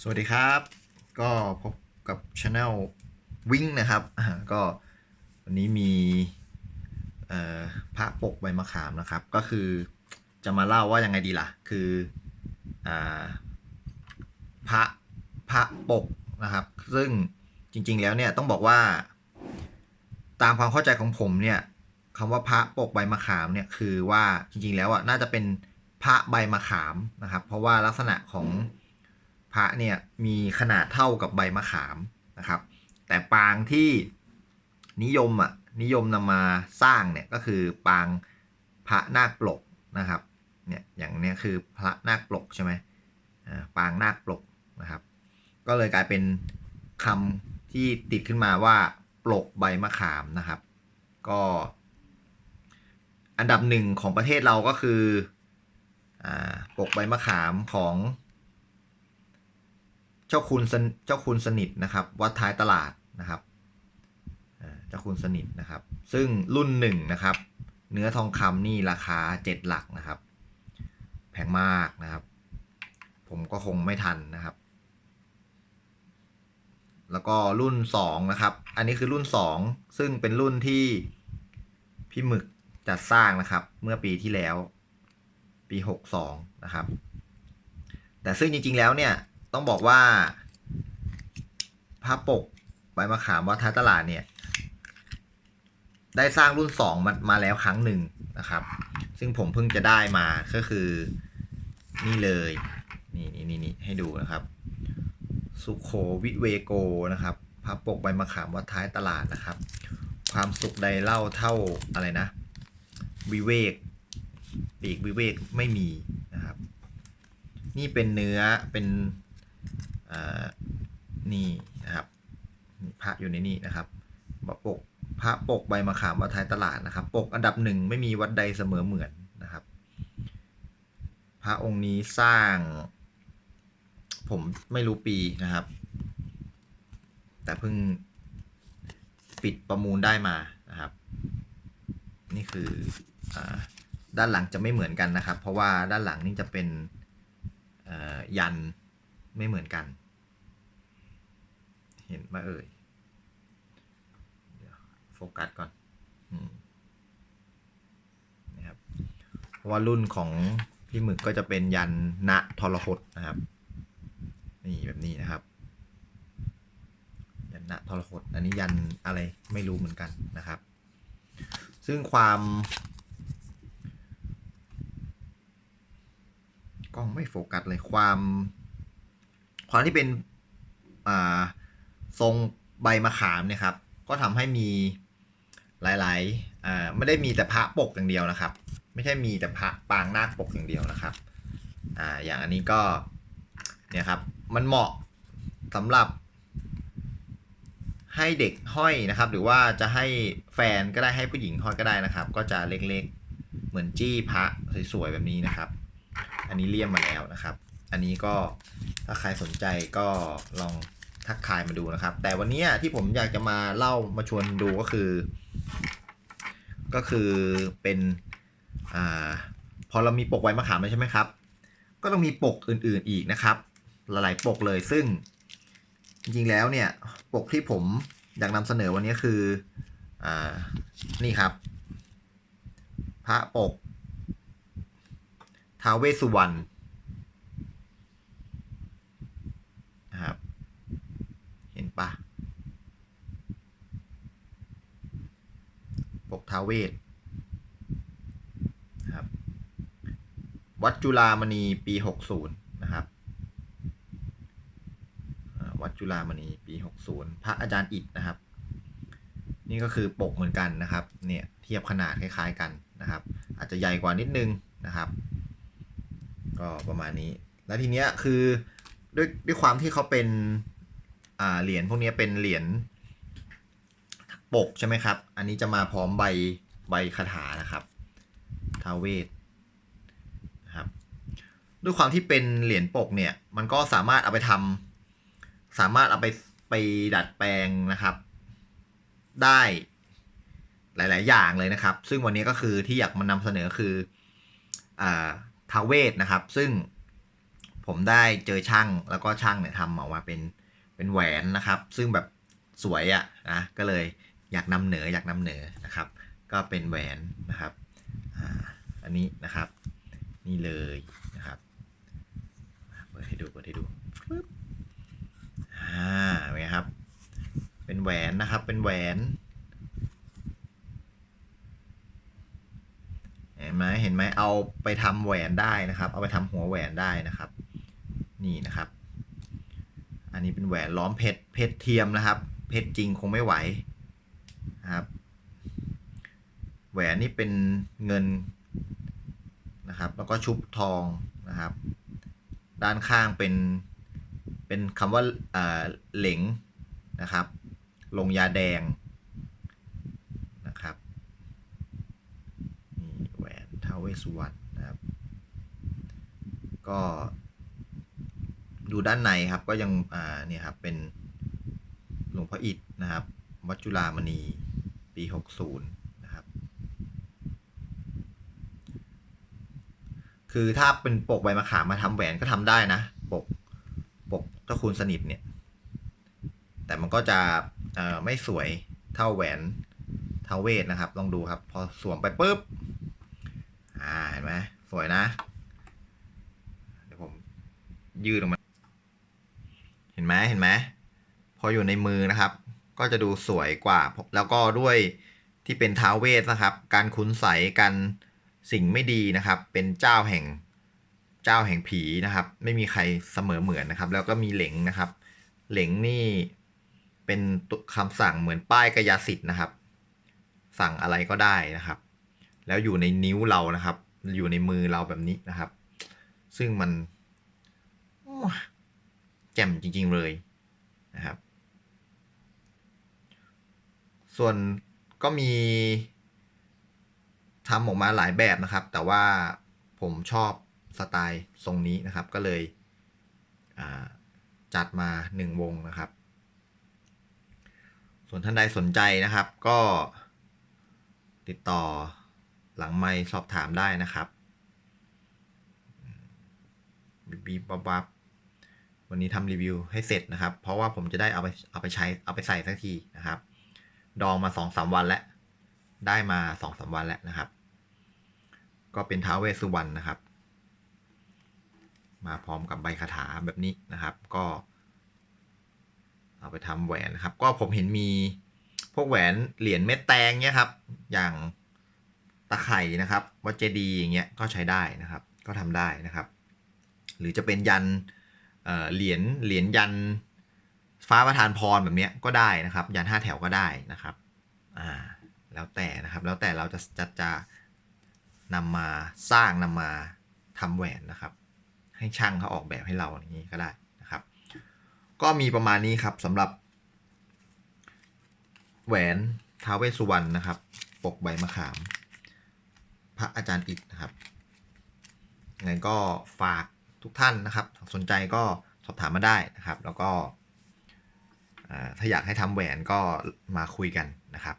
สวัสดีครับ ก็พบกับช anel วิ่งนะครับก็วันนี้มีพระปกใบมะขามนะครับ ก็คือจะมาเล่าว่ายังไงดีล่ะ คืออพระพระปกนะครับ ซึ่งจริงๆแล้วเนี่ยต้องบอกว่า ตามความเข้าใจของผมเนี่ยคำว่าพระปกใบมะขามเนี่ยคือว่าจริงๆแล้วอะน่าจะเป็นพระใบมะขามนะครับ เพราะว่าลักษณะของ พระเนี่ยมีขนาดเท่ากับใบมะขามนะครับ แต่ปางที่นิยมอะนิยมนำมาสร้างเนี่ยก็คือปางพระนาคปลกนะครับเนี่ยอย่างเนี้ยคือพระนาคปลกใช่ไหมอ่าปางนาคปลกนะครับ ก็เลยกลายเป็นคำที่ติดขึ้นมาว่าปลกใบมะขามนะครับ ก็อันดับหนึ่งของประเทศเราก็คืออ่าปลกใบมะขามของ เจ้าคุณเจ้าคุณสนิทนะครับ วัดท้ายตลาดนะครับเจ้าคุณสนิทนะครับ ซึ่งรุ่นหนึ่งนะครับ เนื้อทองคำนี่ราคาเจ็ดหลักนะครับ แพงมากนะครับ ผมก็คงไม่ทันนะครับ แล้วก็รุ่นสองนะครับ อันนี้คือรุ่นสองซึ่งเป็นรุ่นที่พี่หมึกจัดสร้างนะครับ เมื่อปีที่แล้ว ปีหกสองนะครับ แต่ซึ่งจริงๆแล้วเนี่ย ต้องบอกว่าพระปกใบมะขามวัดท้ายตลาดเนี่ย ได้สร้างรุ่นสองมามาแล้วครั้งหนึ่งนะครับ ซึ่งผมเพิ่งจะได้มาก็คือ นี่เลย นี่นี่นี่นี่ให้ดูนะครับ สุโขวิเวโกนะครับพระปกใบมะขามวัดท้ายตลาดนะครับ ความสุขใดเล่าเท่าอะไรนะ วิเวกปีกวิเวกไม่มีนะครับ นี่เป็นเนื้อเป็น นี่นะครับพระอยู่ในนี่นะครับพระปกพระปกใบมะขามวัดท้ายตลาดนะครับ ปกอันดับหนึ่งไม่มีวัดใดเสมอเหมือนนะครับ พระองค์นี้สร้าง ผมไม่รู้ปีนะครับ แต่เพิ่งปิดประมูลได้มานะครับ นี่คืออด้านหลังจะไม่เหมือนกันนะครับ เพราะว่าด้านหลังนี่จะเป็นยันไม่เหมือนกัน เห็นไหมเอ่ย เดี๋ยวโฟกัสก่อนอนะครับว่ารุ่นของพี่หมึกก็จะเป็นยันณทรหดนะครับ นี่แบบนี้นะครับ ยันณทรหด อันนี้ยันอะไรไม่รู้เหมือนกันนะครับ ซึ่งความกล้องไม่โฟกัสเลยความ ความที่เป็น อ่า ทรงใบมะขามเนี่ยครับ ก็ทำให้มีหลายๆอ่าไม่ได้มีแต่พระปกอย่างเดียวนะครับ ไม่ใช่มีแต่พระปางนาคปกอย่างเดียวนะครับอ่าอย่างอันนี้ก็เนี่ยครับมันเหมาะสำหรับ ให้เด็กห้อยนะครับ หรือว่าจะให้แฟนก็ได้ให้ผู้หญิงห้อยก็ได้นะครับ ก็จะเล็กๆเหมือนจี้พระสวยๆแบบนี้นะครับ อันนี้เลี่ยมมาแล้วนะครับ อันนี้ก็ถ้าใครสนใจก็ลอง ทักทายมาดูนะครับ แต่วันนี้ที่ผมอยากจะมาเล่ามาชวนดูก็คือ ก็คือเป็นอ่าพอเรามีปกไว้มะขามแล้วใช่ไหมครับ ก็ต้องมีปกอื่นๆอีกนะครับ หลายๆปกเลยซึ่ง จริงๆแล้วเนี่ยปกที่ผมอยากนำเสนอวันนี้คืออ่านี่ครับ พระปกท้าวเวสสุวรรณนะครับ เห็นปะปก ท้าเวสนะครับวัดจุฬามณีปี 60 นะครับวัดจุฬามณีปี 60 พระอาจารย์อิฐนะครับ นี่ก็คือปกเหมือนกันนะครับเนี่ยเทียบขนาดคล้ายๆกันนะครับ อาจจะใหญ่กว่านิดนึงนะครับ ก็ประมาณนี้ แล้วทีเนี้ยคือด้วยด้วยความที่เขาเป็นอ่าเหรียญพวกนี้เป็นเหรียญ ปกใช่ไหมครับ อันนี้จะมาพร้อมใบใบคาถานะครับทาเวทนะครับ ด้วยความที่เป็นเหรียญปกเนี่ย มันก็สามารถเอาไปทำสามารถเอาไปไปดัดแปลงนะครับ ได้หลาย ๆ อย่างเลยนะครับ ซึ่งวันนี้ก็คือที่อยากมานำเสนอคืออ่าทาเวทนะครับ ซึ่งผมได้เจอช่างแล้วก็ช่างเนี่ยทำออกมาเป็นเป็นแหวนนะครับ ซึ่งแบบสวยอะ่ะนะก็เลย อยากนำเหนืออยากนำเหนือนะครับ ก็เป็นแหวนนะครับอันนี้นะครับ นี่เลยนะครับเปิดให้ดูเปิดให้ดูอ่าเป็นไงครับ เป็นแหวนนะครับเป็นแหวนเห็นไหมเห็นไหมเอาไปทำแหวนได้นะครับ เอาไปทำหัวแหวนได้นะครับ นี่นะครับ อันนี้เป็นแหวนล้อมเพชรเพชรเทียมนะครับ เพชรจริงคงไม่ไหว นะครับแหวนนี่เป็นเงินนะครับ แล้วก็ชุบทองนะครับ ด้านข้างเป็นเป็นคำว่าเอ่อเหลงนะครับ ลงยาแดงนะครับนี่แหวนท้าวเวสสุวรรณนะครับ ก็ดูด้านในครับก็ยังอ่าเนี่ยครับเป็นหลวงพ่ออิฐนะครับ วัดจุฬามณี ปี 60 นะครับ คือถ้าเป็นปกใบมะขามมาทำแหวนก็ทำได้นะ ปกปกเจ้าคุณสนิทเนี่ย แต่มันก็จะไม่สวยเท่าแหวนทาเวศนะครับ ลองดูครับ พอสวมไปปุ๊บ อ่า เห็นไหมสวยนะ เดี๋ยวผมยืดออกมา เห็นไหมเห็นไหมพออยู่ในมือนะครับ ก็จะดูสวยกว่า แล้วก็ด้วยที่เป็นท้าวเวสนะครับ การคุ้นใสกันสิ่งไม่ดีนะครับ เป็นเจ้าแห่งเจ้าแห่งผีนะครับ ไม่มีใครเสมอเหมือนนะครับ แล้วก็มีเหลงนะครับ เหลงนี่เป็นตัวคำสั่งเหมือนป้ายกายสิทธิ์นะครับ สั่งอะไรก็ได้นะครับ แล้วอยู่ในนิ้วเรานะครับ อยู่ในมือเราแบบนี้นะครับ ซึ่งมันแจ่มจริง ๆเลยนะครับ ส่วนก็มีทำออกมาหลายแบบนะครับ แต่ว่าผมชอบสไตล์ทรงนี้นะครับ ก็เลยจัดมาหนึ่งวงนะครับ ส่วนท่านใดสนใจนะครับ ก็ติดต่อหลังไมค์สอบถามได้นะครับบีบีบับบับวันนี้ทำรีวิวให้เสร็จนะครับ เพราะว่าผมจะได้เอาไปเอาไปใช้เอาไปใส่สักทีนะครับ ดองมาสองสามวันแล้ว ได้มาสองสามวันแล้วนะครับ ก็เป็นท้าวเวสสุวรรณนะครับ มาพร้อมกับใบคาถาแบบนี้นะครับ ก็ เอาไปทำแหวนนะครับ ก็ผมเห็นมีพวกแหวนเหรียญเม็ดแตงเนี้ยครับ อย่างตะไคร่นะครับวัดเจดียอย่างเงี้ยก็ใช้ได้นะครับ ก็ทำได้นะครับ หรือจะเป็นยันเอ่อเหรียญเหรียญยัน ฟ้าประทานพรแบบนี้ก็ได้นะครับ ยันห้าแถวก็ได้นะครับอ่าแล้วแต่นะครับ แล้วแต่เราจะจะจะนำมาสร้างนำมาทำแหวนนะครับ ให้ช่างเขาออกแบบให้เราอย่างนี้ก็ได้นะครับ ก็มีประมาณนี้ครับสำหรับ แหวนท้าวเวสุวรรณนะครับ ปกใบมะขาม พระอาจารย์อิฐนะครับยังไงก็ฝากทุกท่านนะครับ สนใจก็สอบถามมาได้นะครับ แล้วก็ ถ้าอยากให้ทำแหวนก็มาคุยกันนะครับ